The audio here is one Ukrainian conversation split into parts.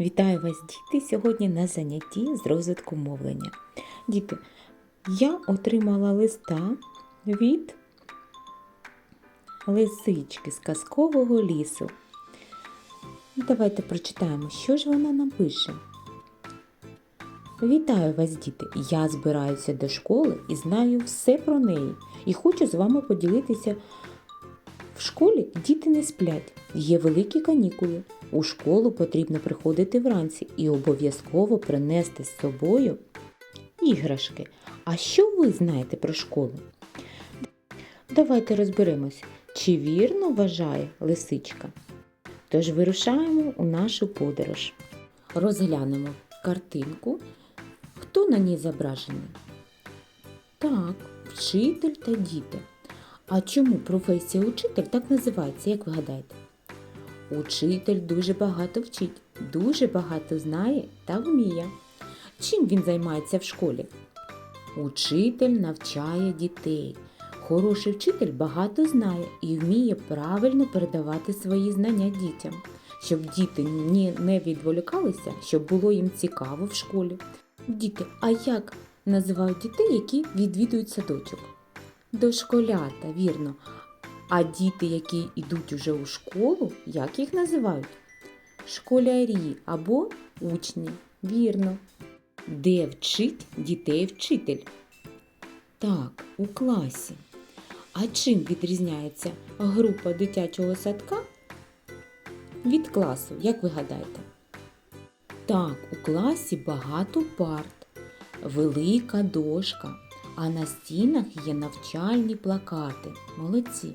Вітаю вас, діти, сьогодні на занятті з розвитку мовлення. Діти, я отримала листа від лисички з казкового лісу. Давайте прочитаємо, що ж вона нам пише. Вітаю вас, діти! Я збираюся до школи і знаю все про неї. І хочу з вами поділитися. В школі діти не сплять, є великі канікули. У школу потрібно приходити вранці і обов'язково принести з собою іграшки. А що ви знаєте про школу? Давайте розберемось, чи вірно вважає лисичка. Тож вирушаємо у нашу подорож. Розглянемо картинку. Хто на ній зображений? Так, вчитель та діти. А чому професія учитель так називається, як ви гадаєте? Учитель дуже багато вчить, дуже багато знає та вміє. Чим він займається в школі? Учитель навчає дітей. Хороший вчитель багато знає і вміє правильно передавати свої знання дітям, щоб діти не відволікалися, щоб було їм цікаво в школі. Діти, а як називають дітей, які відвідують садочок? Дошколята, вірно. А діти, які йдуть уже у школу, як їх називають? Школярі або учні. Вірно. Де вчить дітей вчитель? Так, у класі. А чим відрізняється група дитячого садка від класу, як ви гадаєте? Так, у класі багато парт, велика дошка, а на стінах є навчальні плакати. Молодці.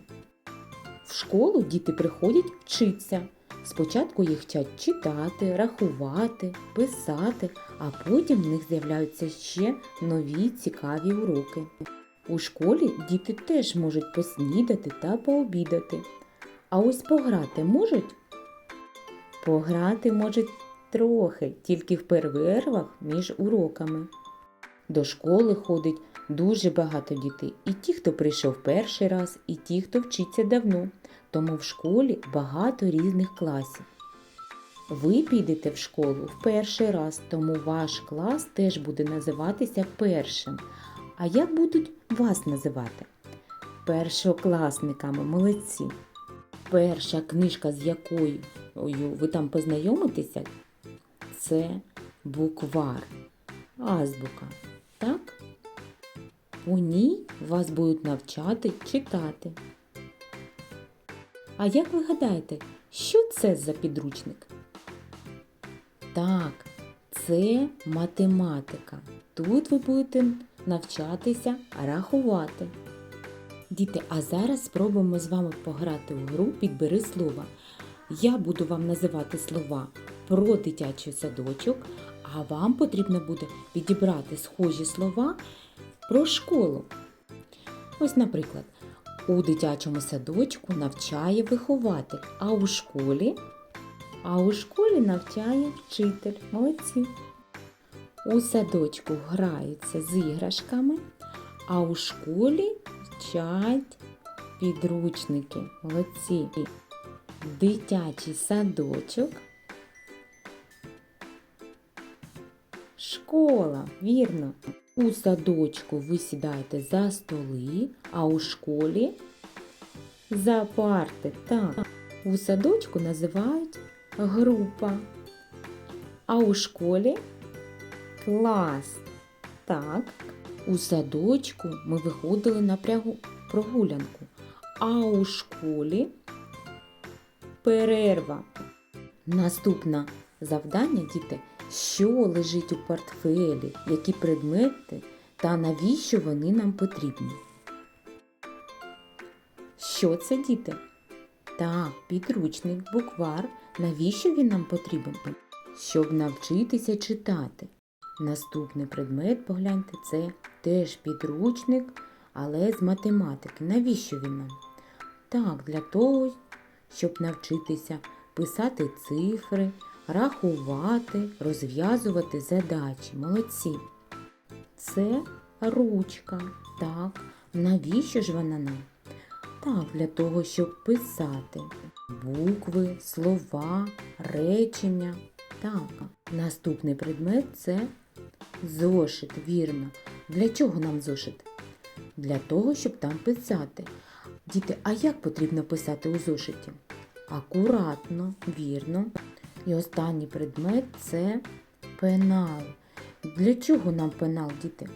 В школу діти приходять вчитися. Спочатку їх вчать читати, рахувати, писати, а потім в них з'являються ще нові цікаві уроки. У школі діти теж можуть поснідати та пообідати. А ось пограти можуть? Пограти можуть трохи, тільки в перервах між уроками. До школи ходить дуже багато дітей, і ті, хто прийшов перший раз, і ті, хто вчиться давно. Тому в школі багато різних класів. Ви підете в школу в перший раз, тому ваш клас теж буде називатися першим. А як будуть вас називати? Першокласниками, молодці. Перша книжка, з якою ви там познайомитеся, це буквар, азбука. У ній вас будуть навчати читати. А як ви гадаєте, що це за підручник? Так, це математика. Тут ви будете навчатися рахувати. Діти, а зараз спробуємо з вами пограти у гру Підбери слова. Я буду вам називати слова про дитячий садочок, а вам потрібно буде підібрати схожі слова про школу. Ось, наприклад, у дитячому садочку навчає вихователь, а у школі, а у школі навчає вчитель. Молодці. У садочку граються з іграшками, а у школі вчать підручники. Молодці. Дитячий садочок. Школа, вірно. У садочку ви сідаєте за столи, а у школі за парти. Так. У садочку називають група. А у школі клас. Так. У садочку ми виходили на прогулянку, а у школі перерва. Наступне завдання, діти, що лежить у портфелі, які предмети та навіщо вони нам потрібні. Що це, діти? Так, підручник, буквар. Навіщо він нам потрібен? Щоб навчитися читати. Наступний предмет, погляньте, це теж підручник, але з математики. Навіщо він нам? Так, для того, щоб навчитися писати цифри, рахувати, розв'язувати задачі. Молодці. Це ручка. Так, навіщо ж вона нам? Так, для того, щоб писати букви, слова, речення. Так. Наступний предмет це зошит, вірно. Для чого нам зошит? Для того, щоб там писати. Діти, а як потрібно писати у зошиті? Акуратно, вірно. І останній предмет це пенал. Для чого нам пенал, діти?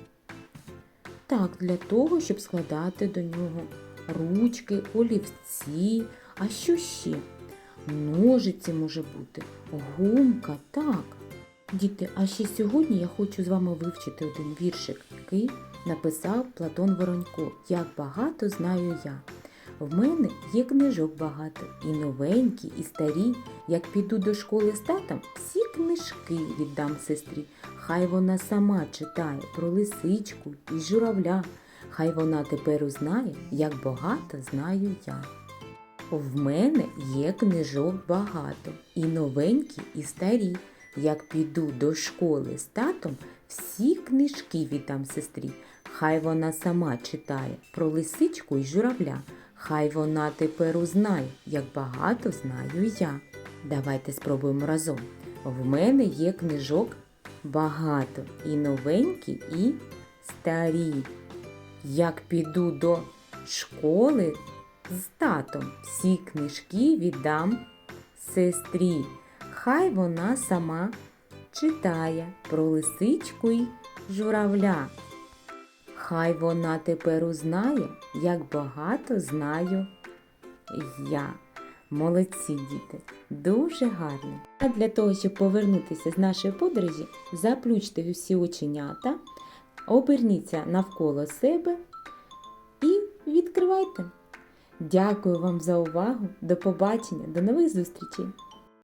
Так, для того, щоб складати до нього ручки, олівці, а що ще? Ножиці може бути, гумка, так. Діти, а ще сьогодні я хочу з вами вивчити один віршик, який написав Платон Воронько. Як багато знаю я. В мене є книжок багато, і новенькі, і старі. Як піду до школи з татом, всі книжки віддам сестрі. Хай вона сама читає про лисичку і журавля. Хай вона тепер узнає, як багато знаю я. В мене є книжок багато, і новенькі, і старі. Як піду до школи з татом, всі книжки віддам сестрі. Хай вона сама читає про лисичку і журавля. Хай вона тепер узнає, як багато знаю я. Давайте спробуємо разом. В мене є книжок багато, і новенькі, і старі. Як піду до школи з татом, всі книжки віддам сестрі. Хай вона сама читає про лисичку й журавля. Хай вона тепер узнає, як багато знаю я. Молодці діти, дуже гарно. А для того, щоб повернутися з нашої подорожі, заплющте усі оченята, оберніться навколо себе і відкривайте. Дякую вам за увагу. До побачення, до нових зустрічей!